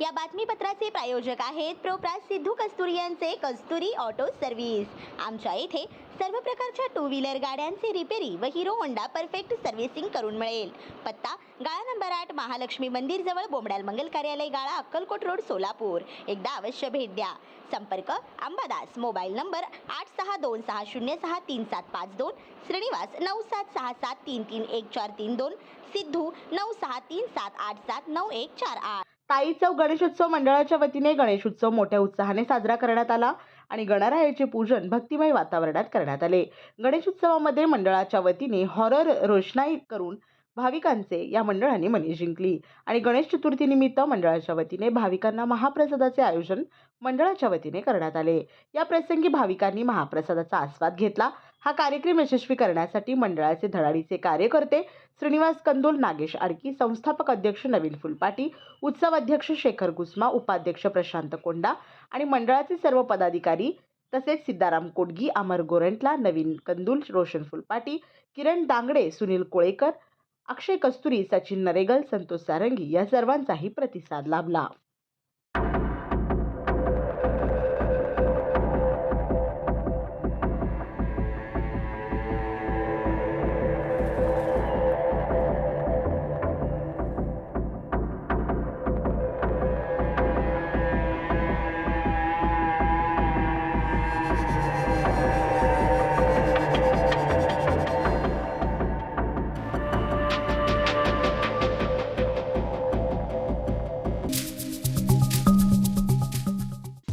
या बातमीपत्राचे प्रायोजक आहेत प्रोप्रास सिद्धू कस्तुरी यांचे कस्तुरी ऑटो सर्व्हिस. आमच्या येथे सर्व प्रकारच्या टू व्हीलर गाड्यांचे रिपेरी व हिरो होंडा परफेक्ट सर्व्हिसिंग करून मिळेल. पत्ता गाळा नंबर आठ महालक्ष्मी मंदिर जवळ बोमडाल मंगल कार्यालय गाळा अक्कलकोट रोड सोलापूर. एकदा अवश्य भेट द्या. संपर्क अंबादास मोबाईल नंबर आठ सहा दोन सहा शून्य सहा तीन सात पाच दोन श्रीनिवास नऊ सात सहा सात तीन तीन एक चार तीन दोन सिद्धू नऊ सहा तीन सात आठ सात नऊ एक चार आठ. ताई चौक गणेशोत्सव मंडळाच्या वतीने गणेशोत्सव मोठ्या उत्साहाने साजरा करण्यात आला आणि गणरायाचे पूजन भक्तिमय वातावरणात करण्यात आले. गणेशोत्सवामध्ये मंडळाच्या वतीने हॉरर रोषणाई करून भाविकांचे या मंडळाने मने जिंकली. आणि गणेश चतुर्थीनिमित्त मंडळाच्या वतीने भाविकांना महाप्रसादाचे आयोजन मंडळाच्या वतीने करण्यात आले. या प्रसंगी भाविकांनी महाप्रसादाचा आस्वाद घेतला. हा कार्यक्रम यशस्वी करण्यासाठी मंडळाचे धडाडीचे कार्यकर्ते श्रीनिवास कंदोल नागेश आडकी संस्थापक अध्यक्ष नवीन फुलपाटी उत्सव अध्यक्ष शेखर गुस्मा उपाध्यक्ष प्रशांत कोंडा आणि मंडळाचे सर्व पदाधिकारी तसेच सिद्धाराम कोडगी अमर गोरंटला नवीन कंदुल रोशन फुलपाटी किरण दांगडे सुनील कोळेकर अक्षय कस्तुरी सचिन नरेगल संतोष सारंगी या सर्वांचाही प्रतिसाद लाभला.